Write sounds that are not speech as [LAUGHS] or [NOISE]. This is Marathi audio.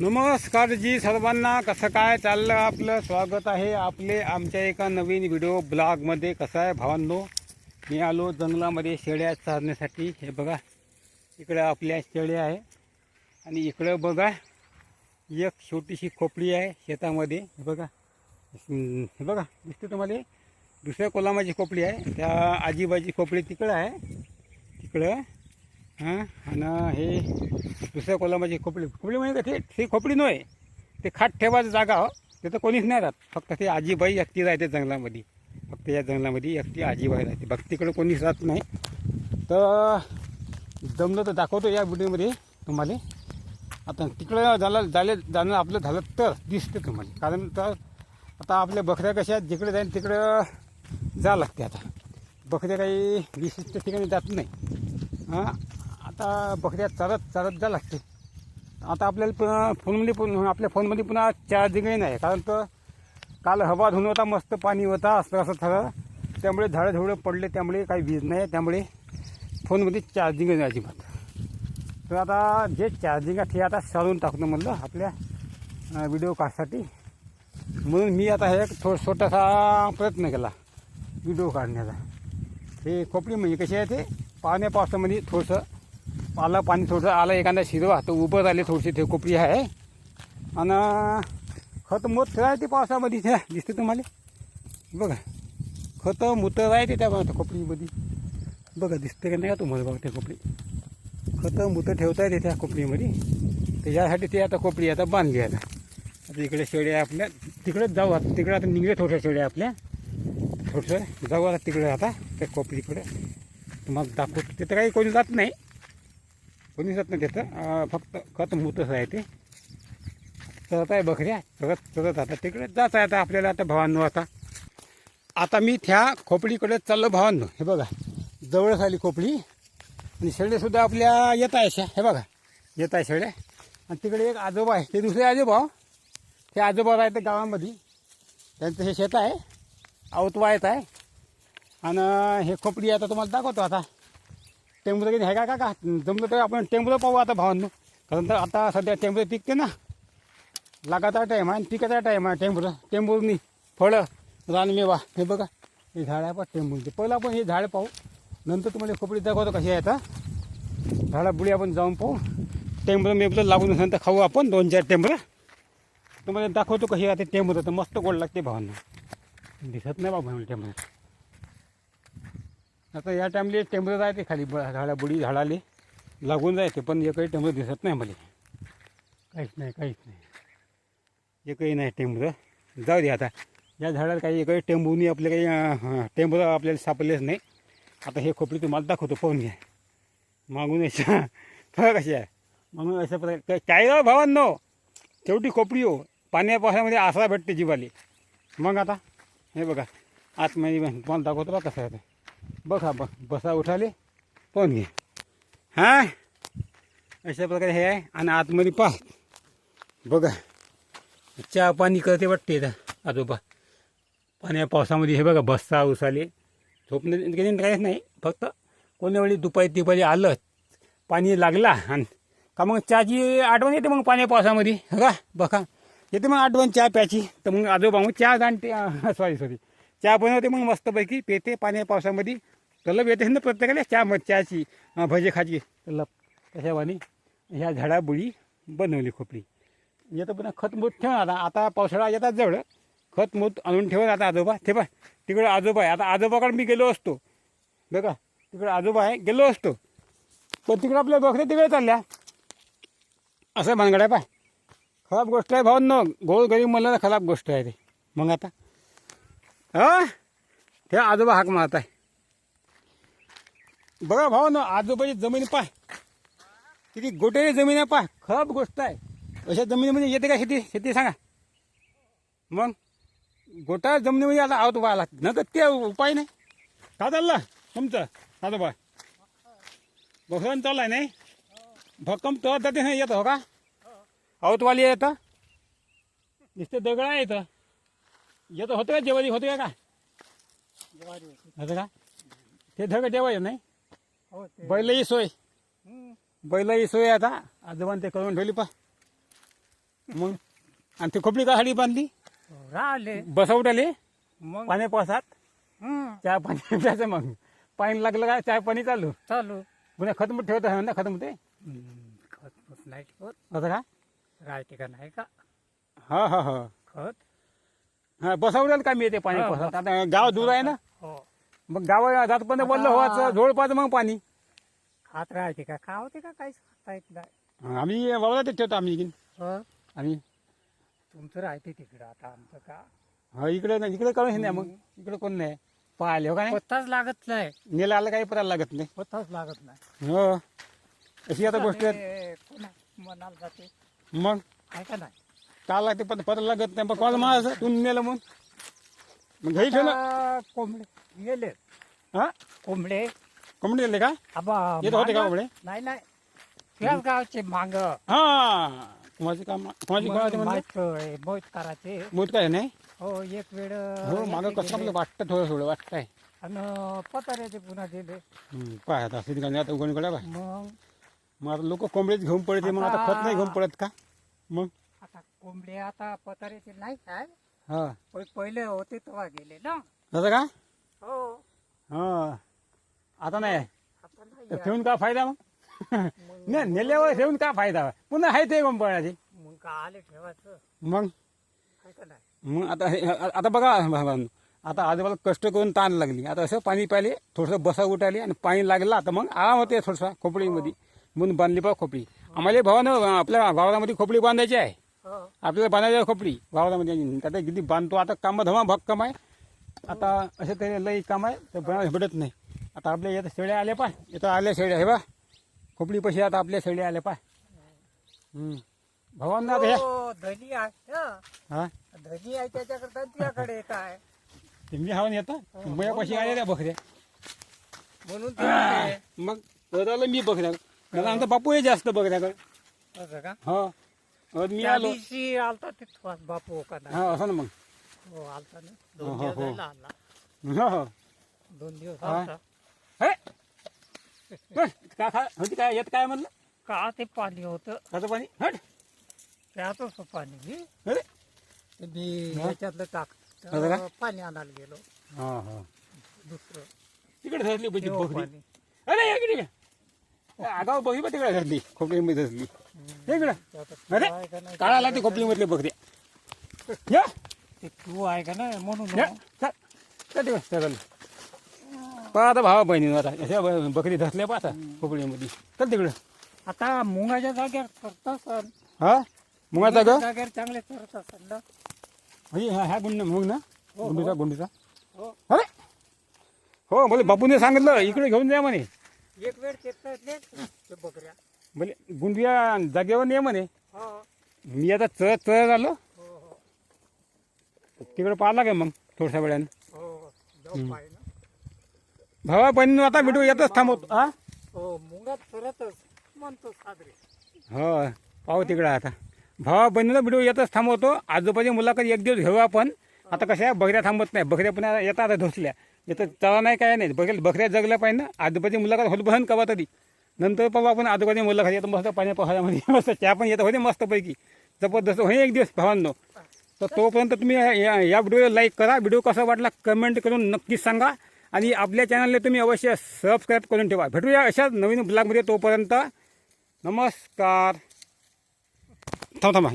नमस्कार जी सर्वांना कसं काय चाललं आपलं? स्वागत आहे आपले आमच्या एका नवीन व्हिडिओ ब्लॉगमध्ये कसं आहे भावांनो? मी आलो जंगलामध्ये शेळ्या चारण्यासाठी. हे बघा इकडं आपल्या शेळ्या आहे. आणि इकडं बघा एक छोटीशी खोपडी आहे शेतामध्ये. हे बघा हे बघा दिसते तुम्हाला? दुसऱ्या कोलामाची खोपडी आहे. त्या आजीबाजी खोपडी तिकडं आहे. तिकडं हां? आणि हे दुसऱ्या कोलमाची खोपडी. खोपडी म्हणजे का ते ती खोपडी नव्हे. ते खाट ठेवायचं जागा हो. तिथं कोणीच नाही राहत. फक्त ते आजीबाई एकटी राहते जंगलामध्ये. फक्त या जंगलामध्ये एकटी आजीबाई राहते. भक्तीकडे कोणीच राहत नाही. तर जमलं तर दाखवतो या व्हिडिओमध्ये तुम्हाला. आता तिकडं झालं झाले जाणं आपलं झालं तर दिसते तुम्हाला. कारण तर आता आपल्या बकऱ्या कशा जिकडे जाईल तिकडं जा लागते आता. बकऱ्या काही विशिष्ट ठिकाणी जात नाही. हां? आता बकऱ्या चरत चरत जा लागते आता आपल्याला पुन्हा फोनमध्ये पण आपल्या फोनमध्ये पुन्हा चार्जिंगही नाही. कारण तर काल हवा धुन होता मस्त पाणी होता असं असं ठरलं त्यामुळे झाडं झुडं पडले त्यामुळे काही वीज नाही त्यामुळे फोनमध्ये चार्जिंग नाही अजिबात. तर आता जे चार्जिंग आहे ते आता सारून टाकणं म्हणलं आपल्या व्हिडिओ काढसाठी म्हणून मी आता हे एक छोटासा प्रयत्न केला व्हिडिओ काढण्याचा. हे खोपडी म्हणजे कशी आहे ते? पाण्या पावसामध्ये थोडंसं आलं पाणी थोडंसं आलं एखादा शिरवा तर उभं राहिले थोडीशी ते कोपरी आहे. आणि खत मोत राहते पावसामध्ये त्या दिसते तुम्हाला? बघा खत मूत राहते त्या त्या कोपरीमध्ये. बघा दिसते का नाही का तुम्हाला बघा ते कोपरी? खत मूत ठेवता येते त्या कोपरीमध्ये. त्याच्यासाठी ते आता कोपरी आता बांधली आता. आता इकडे शेळ्या आपल्या तिकडेच जाऊ आता तिकडे आता निघले थोड्या शेळ्या आपल्या. थोडंसं जाऊ आता तिकडे आता त्या कोपरीकडे. तुम्हाला दाखवतो तिथं काही कोणी जात नाही. कोणी नाही तिथं फक्त खत मुतच आहे ते. चरत आहे बकऱ्या. चरत चरत आता तिकडे जात आहे आता आपल्याला आता भावांनो आता. आता मी त्या खोपडीकडे चाललो भावांनो. हे बघा जवळच आली खोपडी. आणि शेळ्यासुद्धा आपल्या येत आहे अशा. हे बघा येत आहे शेळ्या. आणि तिकडे एक आजोबा आहे. ते दुसरे आजोबा हो. ते आजोबा राहते गावामध्ये. त्यांचं हे शेत आहे. आवतवा येत आहे. आणि हे खोपडी आता तुम्हाला दाखवतो आता. टेंबूचं काही आहे का का जमलं तर आपण टेंबूचं पाहू आता भावांनो. कारण तर आता सध्या टेंबूचं पिकते ना. लागाचा टाईम आहे आणि पिकाचा टाईम आहे टेंबूचं टेंबूनी फळं रानमेवा हे बघा. हे झाड आहे पण टेंबूचे पहिलं आपण हे झाड पाहू. नंतर तुम्हाला खोपडी दाखवतो कशी आहे आता झाडाबुडी आपण जाऊन पाहू. टेंबरं मेबरं लागून नंतर खाऊ आपण दोन चार टेंबरं. तुम्हाला दाखवतो कशी आहे ते टेंबरं. तर मस्त गोड लागते भावांना. दिसत नाही बाबा टेंबरं. आता या टाईमले टेंबर राहते खाली ब झाडाबुडी झाडाले लागून जायते पण एकही टेंबर दिसत नाही मला काहीच नाही काहीच नाही. एकही नाही टेंबरं जाऊ दे आता. या झाडाला काही एकही टेंबूनी आपले काही टेंबर आपल्याला सापडलेच नाही. आता हे खोपडी तुम्हाला दाखवतो पाहून घ्या. मागून अशा [LAUGHS] फळ कशी आहे. म्हणून अशा प्रकारे काय हो भावांनो? शेवटी खोपडी हो. पाण्या पावसामध्ये आसरा भेटते जीवाली. मग आता हे बघा. आतमध्ये तुम्हाला दाखवतो बा कसं आहे बघा बघ बसा उठाले पाहून घे. हां? अशा प्रकारे हे आहे आणि आतमध्ये पाह. बघा. चहा पाणी करते वाटते आजोबा. पाण्या पावसामध्ये हे बघा बस्ता उसाले. झोपणे काहीच नाही. फक्त कोणी वेळी दुपारी तिपारी आलं पाणी लागला आणि का मग चहाची आठवण येते मग पाण्या पावसामध्ये? का बघा. येते मग आठवण चहा प्याची तर मग आजोबा मग चहा जाणते. सॉरी सॉरी चहा बनवते मग मस्तपैकी. पेते पाण्या पावसामध्ये. तलब येते ना प्रत्येकाला चहा मग चहाची भजे खाची तलब तशावानी ह्या झाडाबुळी बनवली खोपडी येतं पुन्हा खतमूत ठेवा आता. आता पावसाळा येतात जवळ. खतमूत आणून ठेवा आता आजोबा. ते बा तिकडे आजोबा आहे. आता आजोबाकडे मी गेलो असतो. बघा तिकडे आजोबा आहे गेलो असतो. पण तिकडे आपल्या बकऱ्या तिकडे चालल्या. असं भानगड आहे पाय खराब गोष्ट आहे भाऊ न गोळ गरीब म्हणलं ना खराब गोष्ट आहे ते. मग आता? हा? ते आजोबा हाक मारत आहे. बघा भाऊ ना आजोबाची जमीन पाय. किती गोटेरी जमीन आहे पाय. खराब गोष्ट आहे. अशा जमिनीमध्ये येते का शेती? शेती सांगा. मग गोटा जमिनीमध्ये आता आवत व्हायला लागते न तर ते उपाय नाही. का चाललं तुमचं आजोबा? बघून चालू आहे नाही? भक्कम तो जाते नाही येतो हो का? आवतवाली येतं नुसते दगडा येतं येतं होतं का? जेवारी होते का होतं का? ते दगड जेवायचं नाही? बैलही सोय. बैलही सोय आता. आजोबान ते करून ठेवली पा. मग? आणि ती खोपडी कासाठी बांधली? राहिले. बसवटाले? मग? पाण्या पावसात हं, चहा पाणी प्यायचं मग? पाणी लागलं का? चहा पाणी चालू. चालू. पुन्हा खतम ठेवत आहे ना खतम ते? हं, खत नाही ठेवत. असं का? राहते का नाही का? हा हा हा. खत? हा बसवल्याला काय मिळते पाणी हा, आता गाव दूर आहे ना? हो. मग गाव जात पण बोललं जोड पाच मग पाणी. खात राहते का? का होते का? काहीच खाता येत नाही. आम्ही वावरातच ठेवतो आम्ही इकडे. हं, आम्ही. तुमचं राहते तिकडं आता आमचं का? हा इकडे नाही इकडे कळून नाही मग. इकडे कोण नाही. पाहिले हो का नाही? पत्ताच लागत नाही. नेला आलं काही परायला लागत नाही. पत्ताच लागत नाही. हो. अशी आता गोष्ट आहे. हे कोणा मनाला जाते. मग? आहे का नाही? का लागते पण पत्र लागत नाही. मग कोण माझं तू नेलं मग मग घरी ठेवलं आता कोंबडे गेले. हा? कोंबडे. कोंबडी नेले का? आबा येत होते का मागं- कोंबडे? नाही नाही. त्याच गावचे मांग. हा. कुणाचे काम कुणाची माहीत मोहित करायचे मोठ काय नाही? हो एक वेळ हो मागं कसं आपलं वाटतं थोडं थोडं वाटतंय. आणि पताऱ्याचे पुन्हा दिले. हम्म, पाय आता असं ठिकाणी आता उघड मग? मग आता लोक कोंबडीच घेऊन पडते मग आता खत नाही घेऊन पडत का? मग? कोंबडे आता पताऱ्याचे नाही काय हा. पण पहिले होते तेव्हा गेले ना. का? हो. हा. आता नाही. आता नाही तर आहे. ठेवून का फायदा मग? नाही नेल्यावर ठेवून का फायदा? पुन्हा आहे ते पडायचे मग का आले ठेवायचं? मग? काय का नाही? मग आता हे आता बघा भावांनो, आता आजोबाला कष्ट करून ताण लागली. आता असं पाणी प्यायले थोडंसं बसा उठाले आणि पाणी लागलं तर मग आराम होते थोडसा खोपडीमध्ये. म्हणून बांधली पा खोपडी. आम्हाला भावानं आपल्या वावरामध्ये खोपडी बांधायची आहे. हो आपल्याला बांधायची आहे खोपडी. वावरामध्ये आता किती बांधतो आता कामं धमा भक्कम आहे. आता असं तरी लई काम आहे तर बनायला भेटत नाही. आता आपल्या येतं शेळ्या आल्या पाय येतं आल्या शेळ्या हे बा. खोपडी पैसे आता आपल्या शेळ्या आल्या पाय आता ह्या हो, धनी आहे हं. हा? आहे त्याच्याकरता तुझ्याकडे काय ते मी हवं येतं. मयापाशी आलेल्या बकऱ्या. म्हणून ते. मग मी बकऱ्या आमचा बापू आहे जास्त बकऱ्याकडे असं का? हा. मी त्या आलो. दिवशी आलता तिथं बापू का नाही हा असं ना मग. हो आलता ना. हो, दोन हो, दिवस हो. झाला आला. हो. हो दोन दिवस हा. आलता. हे? हे, होती काय येत काय म्हणलं? का ते पाणी होतं? कसं पाणी? हट. त्याच होतं पाणी अरे! ते मी हा? ह्याच्यातलं टाक असं का? पाणी आणायला गेलो. हा हा. दुसरं. तिकडे धरली पाहिजे तेव्हा बकरी. पाणी. अरे इकडे आगाव बघी पण तिकडे धरली. खोपडीमध्ये धरली. इकडे. ते आता अरे तू खोपडीमधले बकऱ्या या. ते तू आहे का नाही म्हणून या. चल. चल तिकडे. चल पहा आता भावा बहिणी आता. बकरी धरल्या पहा आता खोपडीमध्ये चल तिकडे. आता मुंगाच्या जागेवर करत असन. हा? मुगाचा ग जागेवर चांगले करत असन ना. म्हणजे हा ह्या गुंड मग ना. हो. गुंडीचा गुंडीचा. हो. अरे! हो बोले बापूने सांगितलं इकडे घेऊन जा म्हणे. एक वेळ चेक ते बकऱ्या. बोले गुंडिया जागेवर नाही म्हणे हो. मी आता चळ चळ झालो हो हो तिकडे पाहिला काय मग थोड्याशा वेळानं. हो ना भावा बहिणी आता व्हिडिओ येतच थांबवतो. हा? हो हो पाहू तिकडं आता. भावा बहिणीला व्हिडिओ येतच थांबवतो. आजोबाची मुलाखत एक दिवस घेऊ आपण. आता कशा आहे, बकऱ्या थांबत नाही. बकऱ्या पुन्हा येतात धोसल्या. येतं चला नाही काय नाही. बकऱ्या बकऱ्या जगल्या पाहिजे ना. आजोबाची मुलाखत होत बसन कवा तरी. नंतर पाहू आपण अगोदर मुलं खाली येतो मस्त पाण्या पावसाळ्यामध्ये [LAUGHS] मस्त चहा पण येतं होते मस्तपैकी. जबरदस्त होईल एक दिवस भावांनो. तर तोपर्यंत तुम्ही या या व्हिडिओला लाईक करा. व्हिडिओ कसा वाटला कमेंट करून नक्कीच सांगा. आणि आपल्या चॅनलला तुम्ही अवश्य सबस्क्राईब करून ठेवा. भेटूया अशाच नवीन ब्लॉगमध्ये तोपर्यंत. नमस्कार. थांब थांबा.